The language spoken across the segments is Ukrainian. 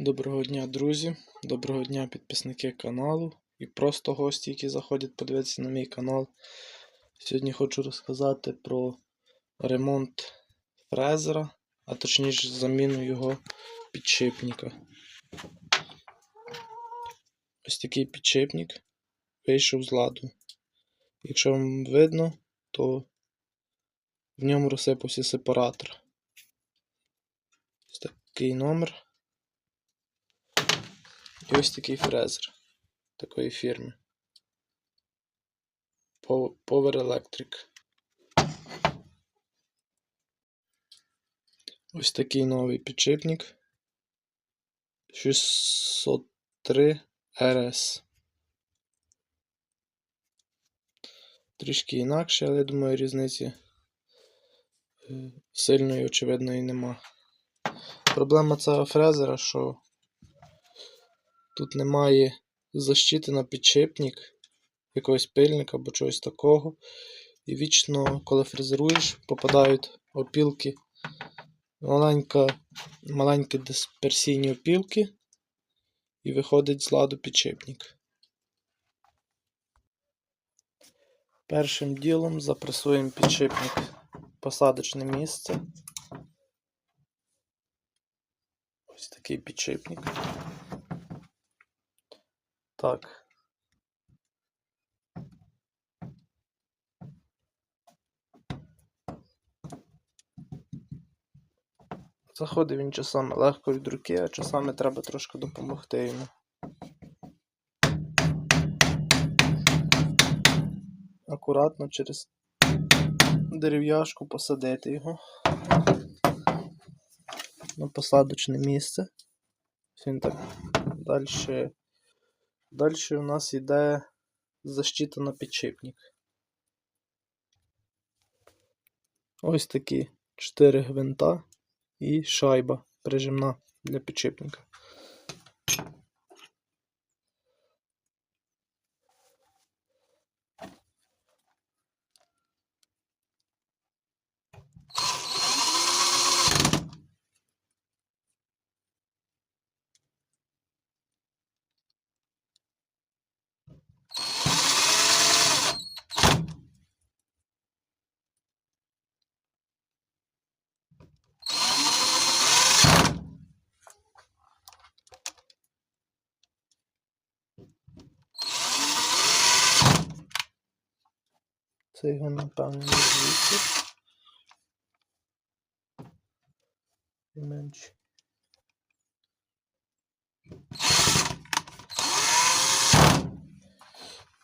Доброго дня, друзі! Доброго дня, підписники каналу і просто гості, які заходять подивитися на мій канал. Сьогодні хочу розказати про ремонт фрезера, а точніше заміну його підшипника. Ось такий підшипник вийшов з ладу. Якщо вам видно, то в ньому розсипався сепаратор. Ось такий номер. І ось такий фрезер такої фірми. Power Electric. Ось такий новий підшипник. 603 RS. Трішки інакше, але я думаю, різниці е, сильної очевидної нема. Проблема цього фрезера, що Тут немає защити на підшипник, якогось пильника або чогось такого. І вічно, коли фрезеруєш, попадають опілки, маленька, маленькі дисперсійні опілки, і виходить з ладу підшипник. Першим ділом запресуємо підшипник в посадочне місце. Ось такий підшипник. Так. Заходить він часами легко від руки, а часами треба трошки допомогти йому. Акуратно через дерев'яшку посадити його на посадочне місце. Він так далі Далі у нас йде защита на підшипник. Ось такі 4 гвинта і шайба прижимна для підшипника. Це його, напевно, не звідси.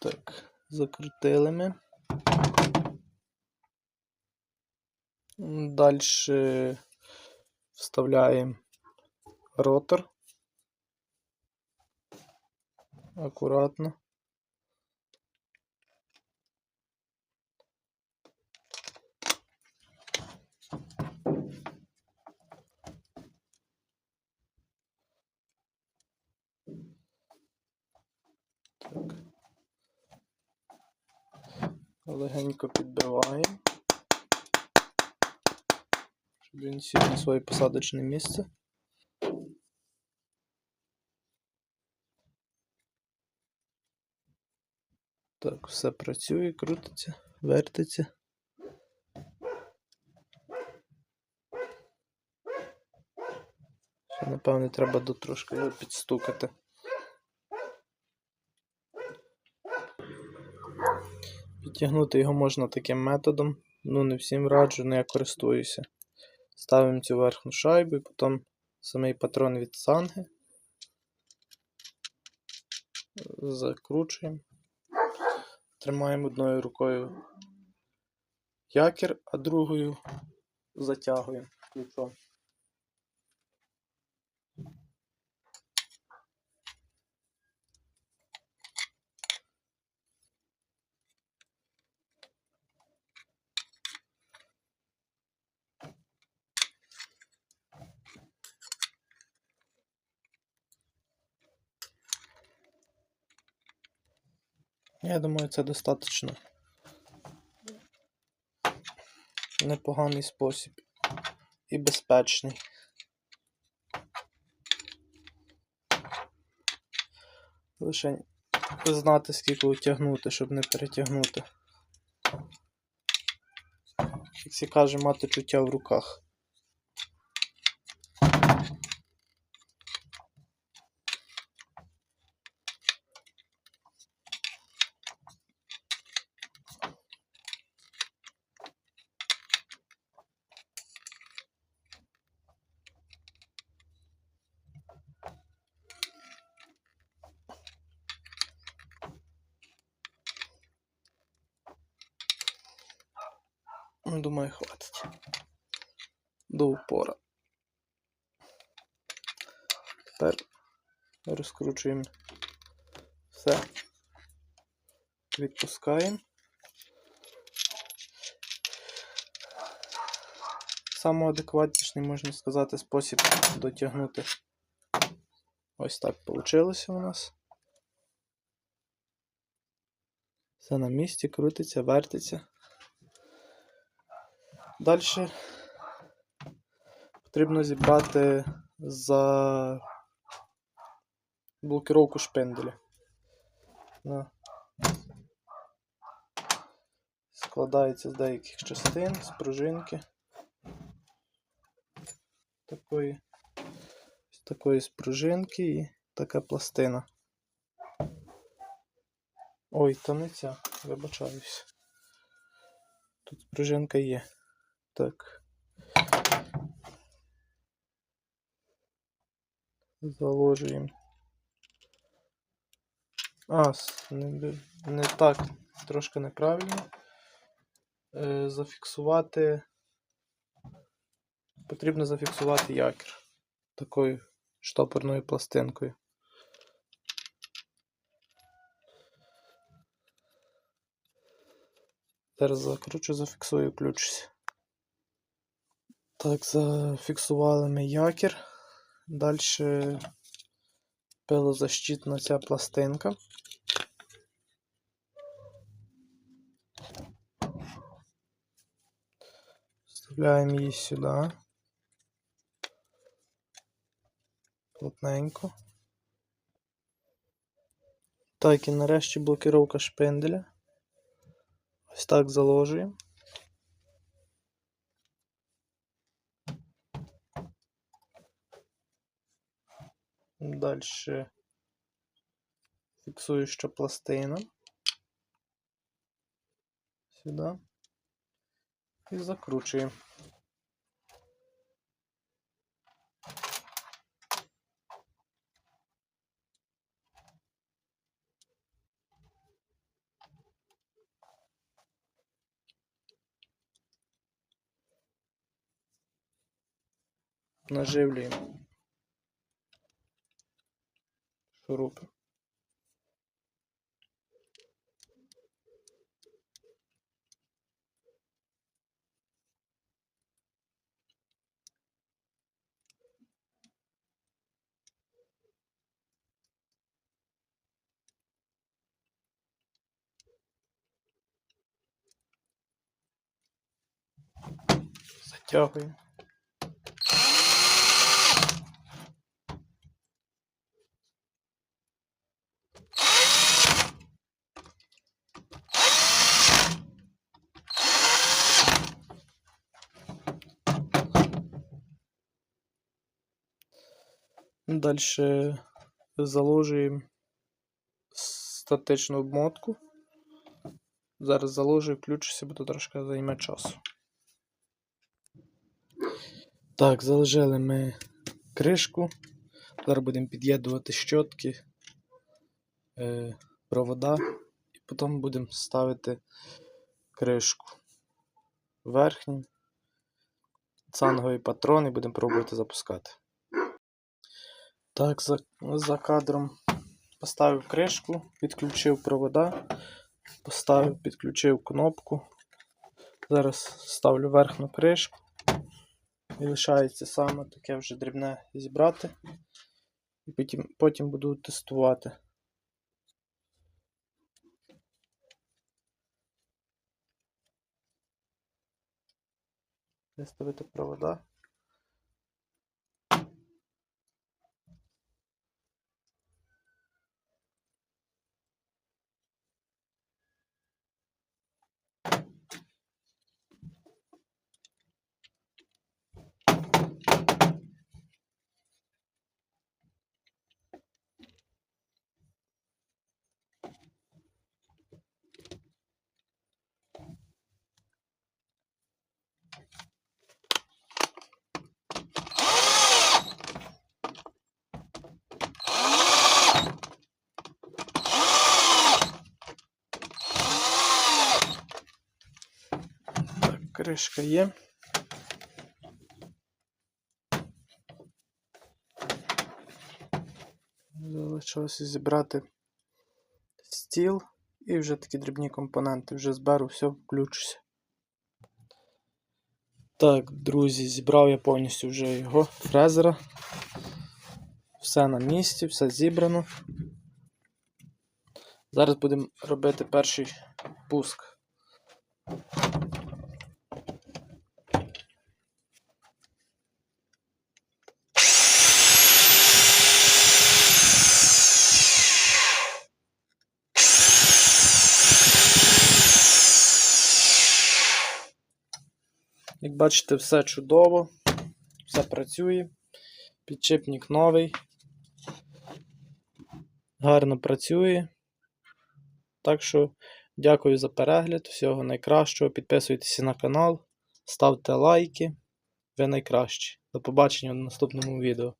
Так, закрутили ми. Далі вставляємо ротор. Акуратно. Так. Легенько підбиваємо, щоб він сів на своє посадочне місце. Так, все працює, крутиться, вертиться. Напевне, треба до трошки його підстукати. Підтягнути його можна таким методом. Ну, не всім раджу, але я користуюся. Ставимо цю верхню шайбу і потім самий патрон від санги. Закручуємо. Тримаємо одною рукою якір, а другою затягуємо ключом. Я думаю, це достатньо непоганий спосіб і безпечний. Лише знати, скільки утягнути, щоб не перетягнути. Як всі каже, мати чуття в руках. Думаю, хватить. До упора. Тепер розкручуємо все. Відпускаємо. Самоадекватніший, можна сказати, спосіб дотягнути. Ось так вийшло у нас. Все на місці, крутиться, вертиться. Далі потрібно зібрати за блокировку шпинделя. На. Складається з деяких частин, з пружинки. Такої, з такої спружинки і така пластина. Ой, то не ця, вибачаюсь. Тут спружинка є. Так. Заложуємо. А, не, не так, трошки неправильно. Е, зафіксувати. Потрібно зафіксувати якір такою штопорною пластинкою. Зараз закручу, зафіксую, включуся. Так, зафіксували ми якір. Далі пилозащитна ця пластинка. Вставляємо її сюди. Плотненько. Так, і нарешті блокировка шпинделя. Ось так заложуємо. Далі фіксуюча пластина. Сюди. І закручуємо. Наживлюємо Шурупи. Затягуємо. Далі заложуємо статичну обмотку. Зараз заложу, включуся, бо то трошки займе часу. Так, заложили ми кришку. Зараз будемо під'єднувати щотки, е, провода, і потім будемо ставити кришку. Цанговий патрон і будемо пробувати запускати. Так, за, за кадром поставив кришку, підключив провода, поставив, підключив кнопку. Зараз ставлю верхню кришку. І лишається саме таке вже дрібне зібрати. І потім, потім буду тестувати. Виставити провода. Кришка є. Залишилося зібрати стіл і вже такі дрібні компоненти. Вже зберу, все, включуся. Так, друзі, зібрав я повністю вже його фрезера. Все на місці, все зібрано. Зараз будемо робити перший пуск. Бачите, все чудово, все працює. Підшипник новий. Гарно працює. Так що дякую за перегляд. Всього найкращого. Підписуйтесь на канал, ставте лайки. Ви найкращі. До побачення в наступному відео.